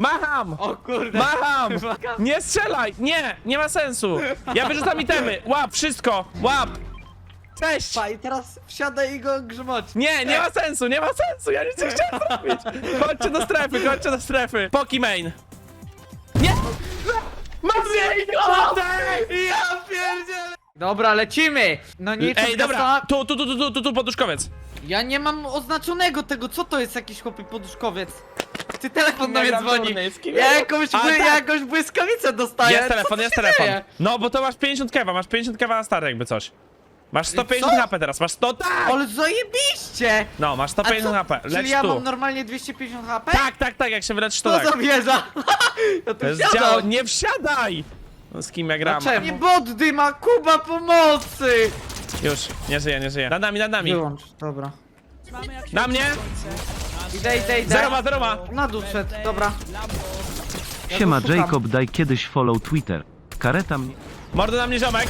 Macham! O kurde. Macham! Macham. Nie strzelaj! Nie! Nie ma sensu! Ja wyrzucam itemy! Łap, wszystko! Łap! Cześć! Pa, i teraz wsiadaj i go grzmoć. Nie, nie ma sensu, nie ma sensu! Ja nic nie chciałem zrobić! Chodźcie do strefy, chodźcie do strefy! Pokimane! Nie! Mam jej! Ja pierdzielę. Dobra, lecimy! No nie, Ej, dobra! Tu, tu, tu, tu, tu, tu, tu, poduszkowiec! Ja nie mam oznaczonego tego, co to jest jakiś chłopy poduszkowiec? Ty telefon do mnie Nagram dzwoni. turniej, z kim Ja ja- jakąś, bły, tak. ja jakąś błyskawicę dostaję. Jest Co telefon, tu jest się telefon. dzieje? No, bo to masz 50 kewa, masz 50 kewa na stary jakby coś. Masz 150 Co? HP teraz, masz 100, tak! Ale zajebiście! No, masz A 150 co, HP, czyli leć ja tu. mam normalnie 250 HP? Tak, tak, tak, jak się wyleczysz to To tak. za wieża! ja tu To jest działo, nie wsiadaj! No, z kim ja gram? Dlaczego? Nie boddy ma Kuba pomocy! Już, nie żyje, nie żyje. Nad nami, nad nami. Wyłącz, dobra. Na mnie! Idę, idę, idę. Zero ma, zero ma! Na dół szedł, dobra. Siema go szukam. Jacob, daj kiedyś follow Twitter. Kareta mnie... Mordo na mnie ziomek!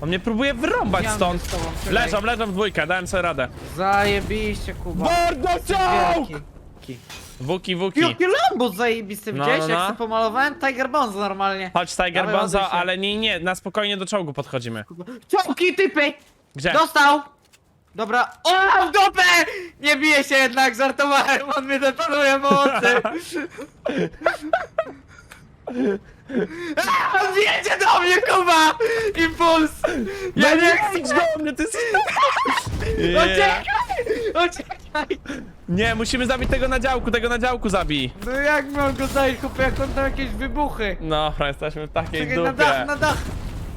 On mnie próbuje wyrąbać Ja stąd. z tobą, czekaj. Leżą, leżą w dwójkę, dałem sobie radę. Zajebiście, Kuba. Mordo czołg! Wielki. Wuki, wuki. Jakie Lambo zajebiste, No, widziałeś no, jak no. sobie pomalowałem? Tiger Bonzo normalnie. Chodź Tiger Dawaj, Bonzo, się. ale nie, nie, na spokojnie do czołgu podchodzimy. Czołki, typy! Gdzie? Dostał! Dobra. O, w dupę! Nie bije się jednak, żartowałem, on mnie detonuje mocy. A, On jedzie do mnie, Kuba! Impuls! Ja No nie chcę! idź do mnie, ty. Nie. Uciekaj! Uciekaj! Nie, musimy zabić tego na działku, tego na działku zabij. No jak mam go zająć, chłopie, jak on tam jakieś wybuchy? No, jesteśmy w takiej Czekaj, na dach, dupie. na dach!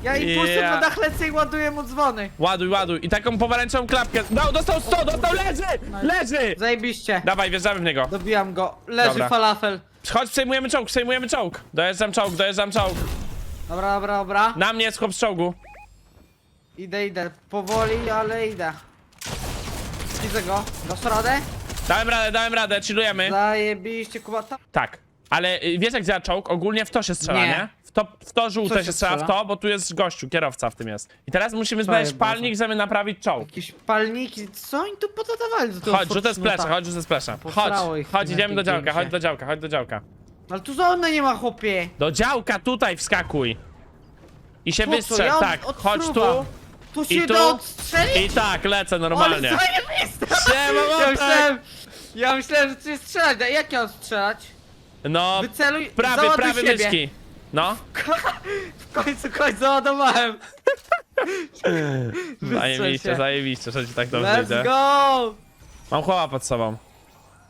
Ja impulsem Ja. na dach lecę i ładuję mu dzwony. Ładuj, ładuj. I taką pomarańczową klapkę. No, dostał 100, dostał, leży! Leży! Zajebiście. Dawaj, wjeżdżamy w niego. Dobijam go. Leży Dobra. falafel. Chodź, przejmujemy czołg, przejmujemy czołg. Dojeżdżam czołg, dojeżdżam czołg. Dobra, dobra, dobra. Na mnie jest chłop z czołgu. Idę, idę. Powoli, ale idę. Widzę go. Dasz radę? Dałem radę, dałem radę, chillujemy. Zajebiście, Kuba. Ta... Tak. Ale y, wiesz jak działa czołg? Ogólnie w to się strzela, nie? Nie. W to, w to żółte się, się strzela, w strzela? to, bo tu jest gościu, kierowca w tym jest. I teraz musimy znaleźć palnik, żeby naprawić czołg. Jakieś palniki. Co oni tu podawali do tego Chodź, rzucę Fortnite'a? splasha, chodź, rzucę splasha. Chodź, Posrało ich chodź, na idziemy do tym działka, chodź do działka, chodź do działka. Ale tu żadne nie ma, chłopie. Do działka tutaj wskakuj. I się Po co? wystrzel, Ja tak, od chodź tu. Tu się tu. da odstrzelić? I tak, lecę Ale normalnie. zajebiste! Siema, Ja Motek! myślałem, ja myślałem, że ty strzelać. Daj, Jak ja mam strzelać? No, Wyceluj, prawy, załaduj prawy siebie. myszki. No, W końcu koń załadowałem. zajebiście, zajebiście, że ci tak dobrze Let's idzie. go! Mam chłopa pod sobą.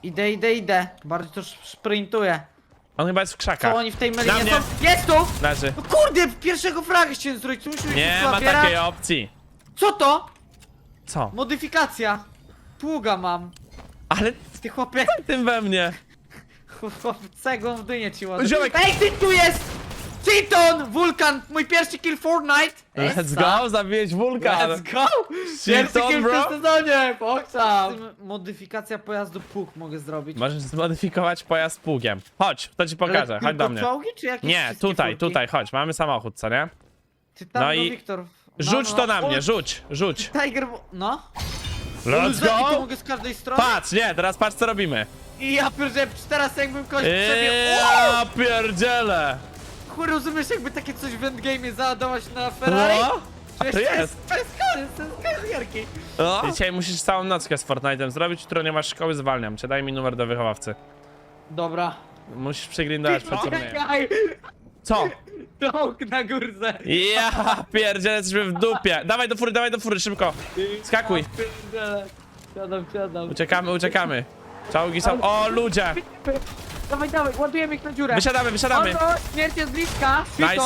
Idę, idę, idę. Bardziej to sz- sprintuję. On chyba jest w Co krzakach. oni w tej Na melinie mnie. są? Jest tu! Leży. No kurde, pierwszego fraga chciałem zrobić, tu musimy Nie ma takiej opcji. Co to? Co? Modyfikacja. Pługa mam. Ale Ty chłopie, tym we mnie. chłop, cegłą w dynie ci. Ziomek. Ej, ty tu jest! Cheaton! Wulkan! Mój pierwszy kill Fortnite! Let's Essa. go, zabiłeś wulkan. Let's go! Pierwszy kill w bro. tym sezonie! Modyfikacja pojazdu pług mogę zrobić. Możesz zmodyfikować pojazd pługiem. Chodź, to ci pokażę, chodź do mnie. czołgi, czy jakieś Nie, wszystkie tutaj, furki? tutaj, chodź, mamy samochód, co nie? Ty tam, No no i Wiktor. No, Rzuć no, to na o, mnie, rzuć, rzuć. Tiger, no. Let's to go! mogę z każdej strony. Patrz, nie, teraz patrz co robimy. I ja pierdzielę, teraz jakbym kogoś przebił. Ja pierdzielę! Chuj, rozumiesz, jakby takie coś w endgame załadować na Ferrari? No, a Przecież to jest. jest, to jest koniec, to jest koniec gierki. No. Dzisiaj musisz całą nockę z Fortnite'em zrobić, jutro nie masz szkoły, zwalniam cię, daj mi numer do wychowawcy. Dobra. Musisz przygrindować przed turniejem. Czekaj, Co? Dąg na górze. Ja pierdzielę, jesteśmy w dupie. Dawaj do fury, dawaj do fury, szybko. Skakuj. Ja pierdzielę. Siadam, siadam. Uciekamy, uciekamy. Czołgi są... O, ludzie! Dawaj, dawaj, ładujemy ich na dziurę. Wysiadamy, wysiadamy. Oto, śmierć jest bliska. Nice.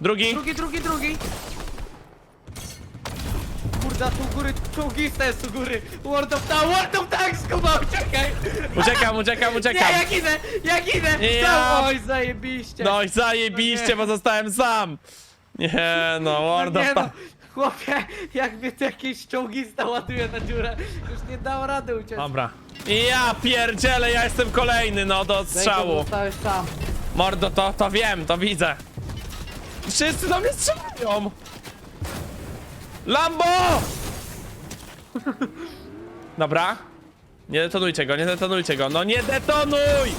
Drugi. Drugi, drugi, drugi. Kurde, a tu góry czołgista jest u góry. World of Tanks, World of Tanks, Kuba, uciekaj. Uciekam, uciekam, Nie, uciekam. jak idę, jak idę. Ja- Tam, Oj, zajebiście. No i zajebiście, nie. bo zostałem sam. Nie no, World nie of no, Tanks. Chłopie, jak mnie tu jakiś czołgista ładuje na dziurę, już nie dało rady uciec. Dobra. Ja pierdzielę, ja jestem kolejny, no do strzału. Zostałeś sam. Mordo, to, to wiem, to widzę. Wszyscy do mnie strzelają. Lambo! Dobra. Nie detonujcie go, nie detonujcie go. No nie detonuj!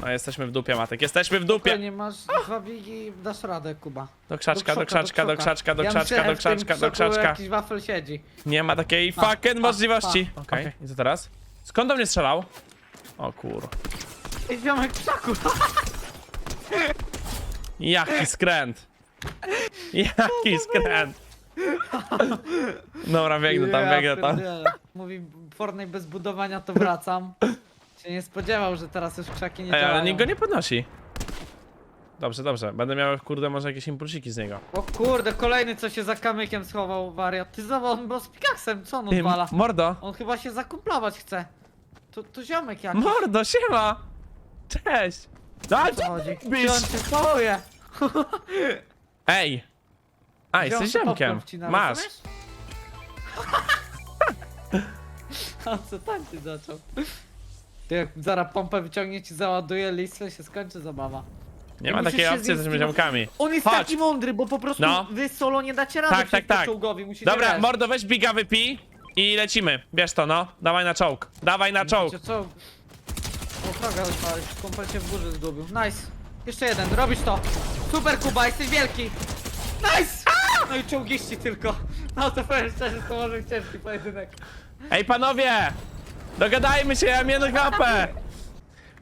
No jesteśmy w dupie, Matek, jesteśmy w dupie! Nie masz dwa bigi, dasz radę, Kuba. Do krzaczka, do krzaczka, do krzaczka, do krzaczka, do krzaczka, do krzaczka. jakiś wafel siedzi. Nie ma takiej Pa, fucking pa, możliwości. pa. Okej, i co teraz? Skąd do mnie strzelał? O kur... Ej, ziomek w krzaku. Jaki skręt! Jaki skręt! Dobra, biegnę tam, Ja biegnę tam. pierdzielę. Mówi Fortnite bez budowania to wracam. Się nie spodziewał, że teraz już krzaki nie Ej, działają. ale nikt go nie podnosi. Dobrze, dobrze. Będę miał, kurde, może jakieś impulsiki z niego. O kurde, kolejny co się za kamykiem schował, wariat. Ty zobacz, on był z pikaksem, co on Ty, odwala? mordo! On chyba się zakumplować chce. To, to ziomek jakiś. Mordo, siema! Cześć! A, Co chodzi? Gdzie on się schowuje? Ej! A, Gdzie on jesteś się popcorn wcina, Masz. rozumiesz? A co tam ci zaczął? Ty jak zaraz pompę wyciągnie ci załaduje listę, się skończy zabawa. Nie I ma musisz takiej się opcji, z nim skinować. ziomkami. On jest Chodź. taki mądry, bo po prostu No. wy solo nie dacie rady Tak, tak, tak. czołgowi, musicie Dobra, wiesz. mordo, weź biga, wypij i lecimy. Bierz to, no. Dawaj na czołg. Dawaj na czołg. Czołg. O, fraga odpalić, komplet się w górze zgubił. Nice. Jeszcze jeden, robisz to. Super Kuba, jesteś wielki. Nice! No i czołgiści tylko. No to powiem szczerze, to może być ciężki pojedynek. Ej, panowie! Dogadajmy się, ja mam jedno HP!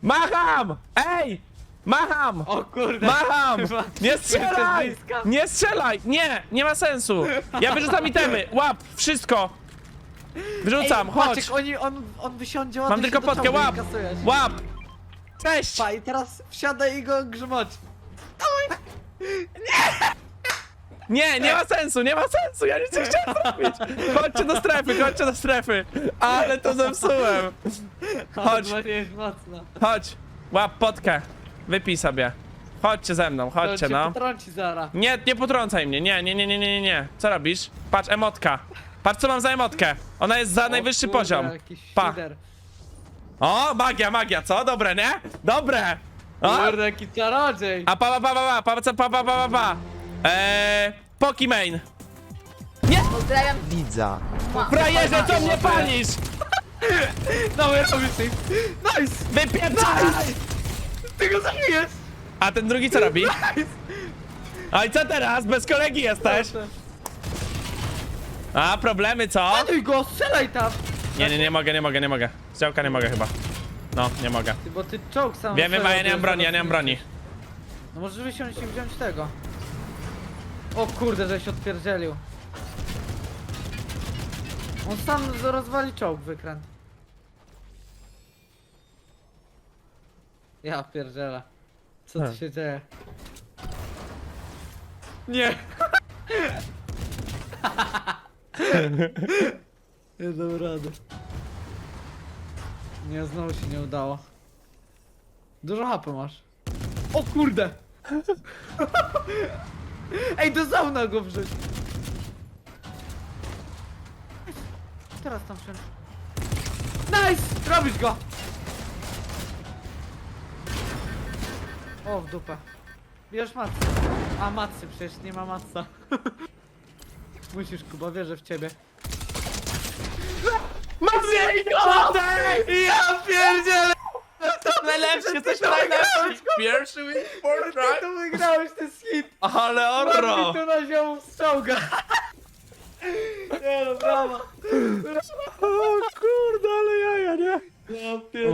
Macham! Ej! Macham! O kurde. Macham! Nie strzelaj! Nie strzelaj! Nie! Nie ma sensu! Ja wyrzucam itemy! Łap! Wszystko! Wyrzucam, Ej, chodź! Maciek, oni, on, on wysiądzie Mam tylko do czołgu i łap! kasujesz. Łap! Cześć! Pa, i teraz wsiadaj i go grzmoć. Nie, nie ma sensu, nie ma sensu! Ja nic nie chciałem zrobić! Chodźcie do strefy, chodźcie do strefy! Ale to zepsułem! Chodź. Mocno. Chodź! Łap potkę! Wypij sobie. Chodźcie ze mną, To chodźcie cię no. potrąci zara. Nie, nie potrącaj mnie, nie, nie, nie, nie, nie, nie, nie. Co robisz? Patrz, emotka. Patrz, co mam za emotkę. Ona jest za najwyższy kurde, poziom. Jakiś Pa. O, magia, magia, co? Dobre, nie? Dobre! O, Kurde, jaki czarodziej. a pa, pa, pa, pa, pa, pa, pa, pa, pa, pa. Eee, Pokimane. Pozdrawiam widza. Frajerze, co mnie palisz? No, ja to myślę. Nice! Ty go zabijesz! A ten drugi co robi? A i co teraz? Bez kolegi jesteś? A, problemy, co? Panuj go, strzelaj tam! Nie, nie, nie mogę, nie mogę, nie mogę. Z działka nie mogę chyba. No, nie mogę. Ty, bo ty czołg sam Wiem, wiem, a ja nie mam broni, ja nie mam broni. No może wysiąść i wziąć tego. O kurde, żeś odpierdzielił. On sam rozwali czołg wykręt. Ja pierdzielę. Co tu Hmm. się dzieje? Nie! nie dam rady. Nie, znowu się nie udało. Dużo hapy masz. O kurde! Ej, do zauna go wrzuć! Teraz tam wsiądź. Nice! Robisz go! O, w dupę. Bierz matce. A, matcy, przecież nie ma matca. Musisz, Kuba, wierzę w ciebie. Ja pierdzielę! To najlepszy, jesteśmy najlepsi! Pierwszy win for Ty to wygrałeś, ten hit! Ale Orro! orro! tu na ziomu z czołga! Nie no, brawa! O kurde, ale jaja, nie? Ja pierdzielę.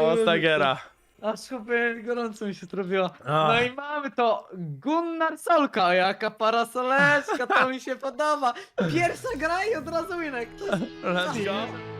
Mocna giera. Aż chłopie, gorąco mi się zrobiło. No i mamy to Gunnar Solka, jaka parasoleczka, to mi się podoba. Pierwsza gra i od razu winek. Let's go.